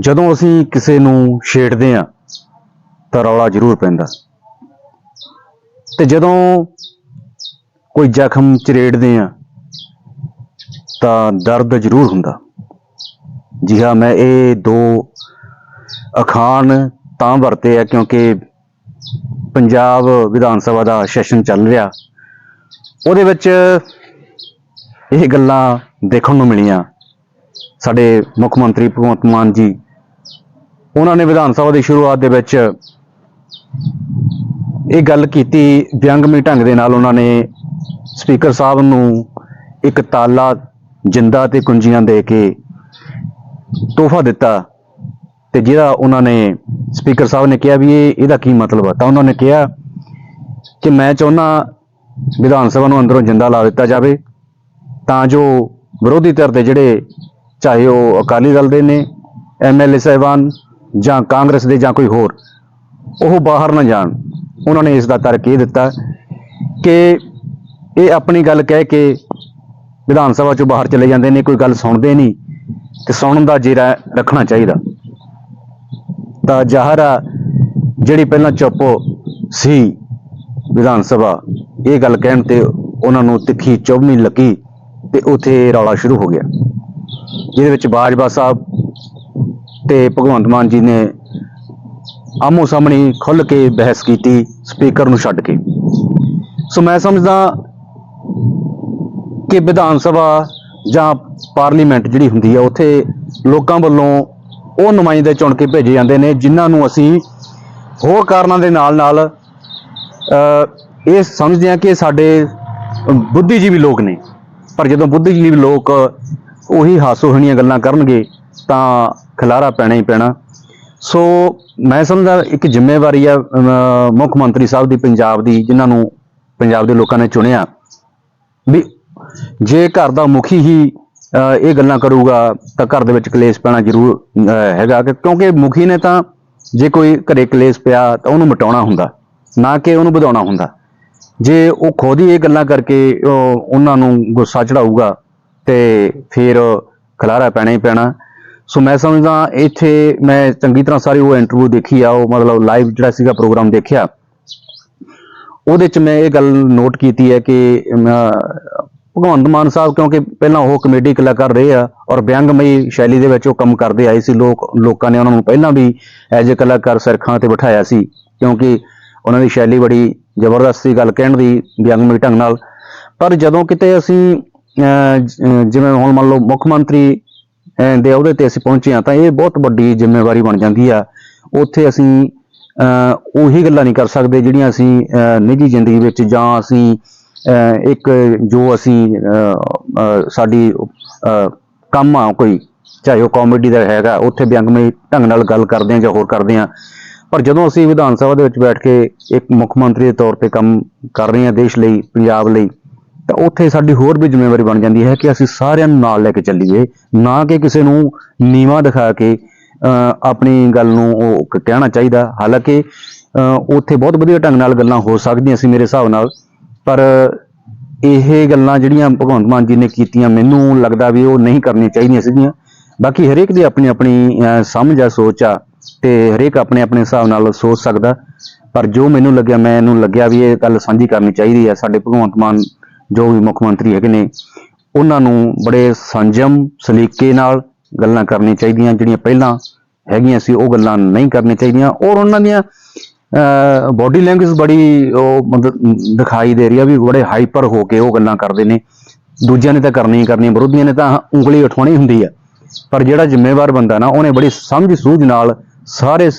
ਜਦੋਂ ਅਸੀਂ ਕਿਸੇ ਨੂੰ ਛੇੜਦੇ ਆ ਤਾਂ ਰੌਲਾ ਜ਼ਰੂਰ ਪੈਂਦਾ। ਤੇ ਜਦੋਂ ਕੋਈ ਜ਼ਖਮ ਚਰੇੜਦੇ ਆ ਤਾਂ ਦਰਦ ਜ਼ਰੂਰ ਹੁੰਦਾ। ਜੀ ਹਾਂ, ਮੈਂ ਇਹ ਦੋ ਅਖਾਣ ਤਾਂ ਵਰਤੇ ਆ, ਕਿਉਂਕਿ ਪੰਜਾਬ ਵਿਧਾਨ ਸਭਾ ਦਾ ਸੈਸ਼ਨ ਚੱਲ ਰਿਹਾ। ਉਹਦੇ ਵਿੱਚ ਇਹ ਗੱਲਾਂ ਦੇਖਣ ਨੂੰ ਮਿਲੀਆਂ। ਸਾਡੇ ਮੁੱਖ ਮੰਤਰੀ ਭਗਵੰਤ ਮਾਨ ਜੀ, ਉਹਨਾਂ ਨੇ ਵਿਧਾਨ ਸਭਾ ਦੀ ਸ਼ੁਰੂਆਤ ਦੇ ਵਿੱਚ ਇਹ ਗੱਲ ਕੀਤੀ, ਵਿਅੰਗਮੀ ਢੰਗ ਦੇ ਨਾਲ ਉਹਨਾਂ ਨੇ ਸਪੀਕਰ ਸਾਹਿਬ ਨੂੰ ਇੱਕ ਤਾਲਾ ਜਿੰਦਾ ਤੇ ਕੁੰਜੀਆਂ ਦੇ ਕੇ ਤੋਹਫਾ ਦਿੱਤਾ ਤੇ ਜਿਹੜਾ ਉਹਨਾਂ ਨੇ, ਸਪੀਕਰ ਸਾਹਿਬ ਨੇ ਕਿਹਾ ਵੀ ਇਹ, ਇਹਦਾ ਕੀ ਮਤਲਬ ਆ? ਤਾਂ ਉਹਨਾਂ ਨੇ ਕਿਹਾ ਕਿ ਮੈਂ ਚਾਹੁੰਦਾ ਵਿਧਾਨ ਸਭਾ ਨੂੰ ਅੰਦਰੋਂ ਜਿੰਦਾ ਲਾ ਦਿੱਤਾ ਜਾਵੇ, ਤਾਂ ਜੋ ਵਿਰੋਧੀ ਧਿਰ ਦੇ ਜਿਹੜੇ ਚਾਹੇ ਉਹ ਅਕਾਲੀ ਦਲ ਦੇ ਨੇ ਐਮਐਲਏ ਸਾਹਿਬਾਨ ਜਾਂ ਕਾਂਗਰਸ ਦੇ ਜਾਂ ਕੋਈ ਹੋਰ, ਉਹ ਬਾਹਰ ਨਾ ਜਾਣ। ਉਹਨਾਂ ਨੇ ਇਸ ਦਾ ਤਰਕ ਇਹ ਦਿੱਤਾ ਕਿ ਇਹ ਆਪਣੀ ਗੱਲ ਕਹਿ ਕੇ ਵਿਧਾਨ ਸਭਾ ਚੋਂ ਬਾਹਰ ਚਲੇ ਜਾਂਦੇ ਨੇ, ਕੋਈ ਗੱਲ ਸੁਣਦੇ ਨਹੀਂ, ਤੇ ਸੁਣਨ ਦਾ ਜੇਰਾ ਰੱਖਣਾ ਚਾਹੀਦਾ। ਤਾਂ ਜ਼ਾਹਰ ਜਿਹੜੀ ਪਹਿਲਾਂ ਚੁੱਪ ਸੀ ਵਿਧਾਨ ਸਭਾ, ਇਹ ਗੱਲ ਕਹਿਣ ਤੇ ਉਹਨਾਂ ਨੂੰ ਤਿੱਖੀ ਚੁਭਣੀ ਲੱਗੀ ਤੇ ਉਥੇ ਰੌਲਾ ਸ਼ੁਰੂ ਹੋ ਗਿਆ। ਜਿਹਦੇ ਵਿੱਚ ਬਾਜਵਾ ਸਾਹਿਬ ਤੇ ਭਗਵੰਤ ਮਾਨ ਜੀ ਨੇ ਆਮੋ ਸਾਹਮਣੇ ਖੁੱਲ ਕੇ ਬਹਿਸ ਕੀਤੀ ਸਪੀਕਰ ਨੂੰ ਛੱਡ ਕੇ। ਸੋ ਮੈਂ ਸਮਝਦਾ ਕਿ ਵਿਧਾਨ ਸਭਾ ਜਾਂ ਪਾਰਲੀਮੈਂਟ ਜਿਹੜੀ ਹੁੰਦੀ ਹੈ ਉੱਥੇ ਲੋਕਾਂ ਵੱਲੋਂ ਉਹ ਨੁਮਾਇੰਦੇ ਚੁਣ ਕੇ ਭੇਜੇ ਜਾਂਦੇ ਨੇ ਜਿਨ੍ਹਾਂ ਨੂੰ ਅਸੀਂ ਹੋਰ ਕਾਰਨਾਂ ਦੇ ਨਾਲ ਨਾਲ ਅ, ਇਹ ਸਮਝਦੇ ਹਾਂ ਕਿ ਸਾਡੇ ਬੁੱਧੀਜੀਵੀ ਲੋਕ ਨੇ। ਪਰ ਜਦੋਂ ਬੁੱਧੀਜੀਵੀ ਲੋਕ ਉਹੀ ਹਾਸੋਹੀਣੀਆਂ ਗੱਲਾਂ ਕਰਨਗੇ, ਤਾਂ ਖਿਲਾਰਾ ਪੈਣਾ ਹੀ ਪੈਣਾ। ਸੋ ਮੈਂ ਸਮਝਦਾ ਇੱਕ ਜ਼ਿੰਮੇਵਾਰੀ ਆ ਮੁੱਖ ਮੰਤਰੀ ਸਾਹਿਬ ਦੀ ਪੰਜਾਬ ਦੀ, ਜਿਨ੍ਹਾਂ ਨੂੰ ਪੰਜਾਬ ਦੇ ਲੋਕਾਂ ਨੇ ਚੁਣਿਆ। ਵੀ ਜੇ ਘਰ ਦਾ ਮੁਖੀ ਹੀ ਇਹ ਗੱਲਾਂ ਕਰੂਗਾ, ਤਾਂ ਘਰ ਦੇ ਵਿੱਚ ਕਲੇਸ਼ ਪੈਣਾ ਜ਼ਰੂਰ ਹੈਗਾ ਕਿਉਂਕਿ ਮੁਖੀ ਨੇ ਤਾਂ ਜੇ ਕੋਈ ਘਰੇ ਕਲੇਸ਼ ਪਿਆ, ਤਾਂ ਉਹਨੂੰ ਮਿਟਾਉਣਾ ਹੁੰਦਾ, ਨਾ ਕਿ ਉਹਨੂੰ ਵਧਾਉਣਾ ਹੁੰਦਾ। ਜੇ ਉਹ ਖੁਦ ਹੀ ਇਹ ਗੱਲਾਂ ਕਰਕੇ ਉਹਨਾਂ ਨੂੰ ਗੁੱਸਾ ਚੜਾਊਗਾ ਤੇ ਫਿਰ ਖਲਾਰਾ ਪੈਣਾ ਹੀ ਪੈਣਾ। ਸੋ ਮੈਂ ਸਮਝਦਾ ਇੱਥੇ ਮੈਂ ਚੰਗੀ ਤਰ੍ਹਾਂ ਸਾਰੀ ਉਹ ਇੰਟਰਵਿਊ ਦੇਖੀ ਆ, ਉਹ ਮਤਲਬ ਲਾਈਵ ਜਿਹੜਾ ਸੀਗਾ ਪ੍ਰੋਗਰਾਮ ਦੇਖਿਆ। ਉਹਦੇ ਚ ਮੈਂ ਇਹ ਗੱਲ ਨੋਟ ਕੀਤੀ ਹੈ ਕਿ ਭਗਵੰਤ ਮਾਨ ਸਾਹਿਬ ਕਿਉਂਕਿ ਪਹਿਲਾਂ ਉਹ ਕਮੇਡੀ ਕਲਾਕਾਰ ਰਹੇ ਆ ਔਰ ਵਿਅੰਗਮਈ ਸ਼ੈਲੀ ਦੇ ਵਿੱਚ ਉਹ ਕੰਮ ਕਰਦੇ ਆਏ ਸੀ, ਲੋਕ, ਲੋਕਾਂ ਨੇ ਉਹਨਾਂ ਨੂੰ ਪਹਿਲਾਂ ਵੀ ਐਜ ਅ ਕਲਾਕਾਰ ਸਿਰਖਾਂ ਤੇ ਬਿਠਾਇਆ ਸੀ, ਕਿਉਂਕਿ ਉਹਨਾਂ ਦੀ ਸ਼ੈਲੀ ਬੜੀ ਜ਼ਬਰਦਸਤ ਸੀ ਗੱਲ ਕਹਿਣ ਦੀ ਵਿਅੰਗਮਈ ਢੰਗ ਨਾਲ। ਪਰ ਜਦੋਂ ਕਿਤੇ ਅਸੀਂ ਜਿਵੇਂ ਹੁਣ ਮੰਨ ਲਓ ਮੁੱਖ ਮੰਤਰੀ ਦੇ ਅਹੁਦੇ ਤੇ ਅਸੀਂ ਪਹੁੰਚੇ ਹਾਂ ਤਾਂ ਇਹ ਬਹੁਤ ਵੱਡੀ ਜ਼ਿੰਮੇਵਾਰੀ ਬਣ ਜਾਂਦੀ ਆ। ਉੱਥੇ ਅਸੀਂ ਉਹੀ ਗੱਲਾਂ ਨਹੀਂ ਕਰ ਸਕਦੇ ਜਿਹੜੀਆਂ ਅਸੀਂ ਨਿੱਜੀ ਜ਼ਿੰਦਗੀ ਵਿੱਚ ਜਾਂ ਅਸੀਂ ਇੱਕ ਜੋ ਅਸੀਂ ਸਾਡੀ ਕੰਮ ਆ ਕੋਈ, ਚਾਹੇ ਉਹ ਕਾਮੇਡੀ ਦਾ ਹੈਗਾ, ਉੱਥੇ ਵਿਅੰਗਮਈ ਢੰਗ ਨਾਲ ਗੱਲ ਕਰਦੇ ਆ ਜਾਂ ਹੋਰ ਕਰਦੇ ਆ ਪਰ ਜਦੋਂ ਅਸੀਂ ਵਿਧਾਨ ਸਭਾ ਦੇ ਵਿੱਚ ਬੈਠ ਕੇ ਇੱਕ ਮੁੱਖ ਮੰਤਰੀ ਦੇ ਤੌਰ ਤੇ ਕੰਮ ਕਰ ਰਹੇ ਹਾਂ ਦੇਸ਼ ਲਈ, ਪੰਜਾਬ ਲਈ ਤਾਂ ਉੱਥੇ ਸਾਡੀ ਹੋਰ ਵੀ ਜ਼ਿੰਮੇਵਾਰੀ ਬਣ ਜਾਂਦੀ ਹੈ ਕਿ ਅਸੀਂ ਸਾਰਿਆਂ ਨੂੰ ਨਾਲ ਲੈ ਕੇ ਚੱਲੀਏ ਨਾ ਕਿ ਕਿਸੇ ਨੂੰ ਨੀਵਾ ਦਿਖਾ ਕੇ ਅਹ, ਆਪਣੀ ਗੱਲ ਨੂੰ ਉਹ ਕਹਿਣਾ ਚਾਹੀਦਾ। ਹਾਲਾਂਕਿ ਅਹ, ਉੱਥੇ ਬਹੁਤ ਵਧੀਆ ਢੰਗ ਨਾਲ ਗੱਲਾਂ ਹੋ ਸਕਦੀਆਂ ਸੀ ਮੇਰੇ ਹਿਸਾਬ ਨਾਲ ਪਰ ਇਹ ਗੱਲਾਂ ਜਿਹੜੀਆਂ ਭਗਵੰਤ ਮਾਨ ਜੀ ਨੇ ਕੀਤੀਆਂ ਮੈਨੂੰ ਲੱਗਦਾ ਵੀ ਉਹ ਨਹੀਂ ਕਰਨੀਆਂ ਚਾਹੀਦੀਆਂ ਸੀਗੀਆਂ। ਬਾਕੀ ਹਰੇਕ ਦੀ ਆਪਣੀ ਆਪਣੀ ਅਹ, ਸਮਝ ਆ ਸੋਚ ਆ ਤੇ ਹਰੇਕ ਆਪਣੇ ਆਪਣੇ ਹਿਸਾਬ ਨਾਲ ਸੋਚ ਸਕਦਾ। ਪਰ ਜੋ ਮੈਨੂੰ ਲੱਗਿਆ ਮੈਨੂੰ ਲੱਗਿਆ ਵੀ ਇਹ ਗੱਲ ਸਾਂਝੀ ਕਰਨੀ ਚਾਹੀਦੀ ਹੈ ਸਾਡੇ ਭਗਵੰਤ ਮਾਨ ਜੋ ਵੀ ਮੁੱਖ ਮੰਤਰੀ ਹੈਗੇ ਨੇ, ਉਹਨਾਂ ਨੂੰ ਬੜੇ ਸੰਜਮ, ਸਲੀਕੇ ਨਾਲ ਗੱਲਾਂ ਕਰਨੀਆਂ ਚਾਹੀਦੀਆਂ, ਜਿਹੜੀਆਂ ਪਹਿਲਾਂ ਹੈਗੀਆਂ ਸੀ, ਉਹ ਗੱਲਾਂ ਨਹੀਂ ਕਰਨੀਆਂ ਚਾਹੀਦੀਆਂ। ਔਰ ਉਹਨਾਂ ਦੀਆਂ ਬਾਡੀ ਲੈਂਗੁਏਜ ਬੜੀ ਉਹ ਮਤਲਬ ਦਿਖਾਈ ਦੇ ਰਹੀ ਆ ਵੀ ਬੜੇ ਹਾਈਪਰ ਹੋ ਕੇ ਉਹ ਗੱਲਾਂ ਕਰਦੇ ਨੇ। ਦੂਜਿਆਂ ਨੇ ਤਾਂ ਕਰਨੀ ਹੀ ਕਰਨੀ ਵਿਰੋਧੀਆਂ ਨੇ ਤਾਂ ਉਂਗਲੀ ਉਠਾਉਣੀ ਹੁੰਦੀ ਆ। ਪਰ ਜਿਹੜਾ ਜ਼ਿੰਮੇਵਾਰ ਬੰਦਾ ਨਾ, ਉਹਨੇ ਬੜੀ ਸਮਝ ਸੂਝ ਨਾਲ ਸਾਰੇ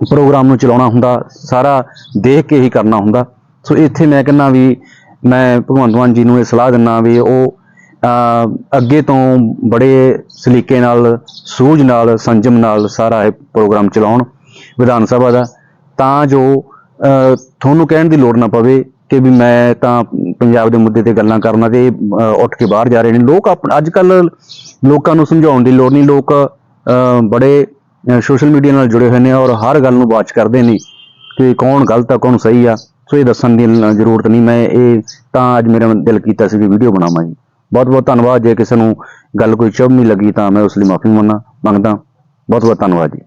ਪ੍ਰੋਗਰਾਮ ਨੂੰ ਚਲਾਉਣਾ ਹੁੰਦਾ, ਸਾਰਾ ਦੇਖ ਕੇ ਹੀ ਕਰਨਾ ਹੁੰਦਾ। ਸੋ ਇੱਥੇ ਮੈਂ ਕਹਿੰਦਾ ਵੀ ਮੈਂ ਭਗਵੰਤ ਮਾਨ ਜੀ ਨੂੰ ਇਹ ਸਲਾਹ ਦਿੰਦਾ ਵੀ ਉਹ ਅੱਗੇ ਤੋਂ ਬੜੇ ਸਲੀਕੇ ਨਾਲ, ਸੂਝ ਨਾਲ, ਸੰਜਮ ਨਾਲ ਸਾਰਾ ਇਹ ਪ੍ਰੋਗਰਾਮ ਚਲਾਉਣ ਵਿਧਾਨ ਸਭਾ ਦਾ। ਤਾਂ ਜੋ ਤੁਹਾਨੂੰ ਕਹਿਣ ਦੀ ਲੋੜ ਨਾ ਪਵੇ ਕਿ ਵੀ ਮੈਂ ਤਾਂ ਪੰਜਾਬ ਦੇ ਮੁੱਦੇ ਤੇ ਗੱਲਾਂ ਕਰਨਾ ਤੇ ਉੱਠ ਕੇ ਬਾਹਰ ਜਾ ਰਹੇ ਨੇ। ਲੋਕ ਅੱਜ ਕੱਲ ਲੋਕਾਂ ਨੂੰ ਸਮਝਾਉਣ ਦੀ ਲੋੜ ਨਹੀਂ। ਲੋਕ ਬੜੇ ਸੋਸ਼ਲ ਮੀਡੀਆ ਨਾਲ ਜੁੜੇ ਹੋਏ ਨੇ ਔਰ ਹਰ ਗੱਲ ਨੂੰ ਵਾਚ ਕਰਦੇ ਨੇ ਕਿ ਕੌਣ ਗਲਤ ਆ, ਕੌਣ ਸਹੀ ਆ। ਸੋ ਇਹ ਦੱਸਣ ਦੀ ਜ਼ਰੂਰਤ ਨਹੀਂ। ਮੈਂ ਇਹ ਤਾਂ ਅੱਜ ਮੇਰਾ ਦਿਲ ਕੀਤਾ ਸੀ ਕਿ ਵੀਡੀਓ ਬਣਾਵਾਂ ਜੀ। ਬਹੁਤ ਬਹੁਤ ਧੰਨਵਾਦ। ਜੇ ਕਿਸੇ ਨੂੰ ਗੱਲ ਕੋਈ ਚੁਭ ਨਹੀਂ ਲੱਗੀ ਤਾਂ ਮੈਂ ਉਸ ਲਈ ਮਾਫੀ ਮੰਗਦਾ। ਮੰਗਦਾ। ਬਹੁਤ ਬਹੁਤ ਧੰਨਵਾਦ ਜੀ।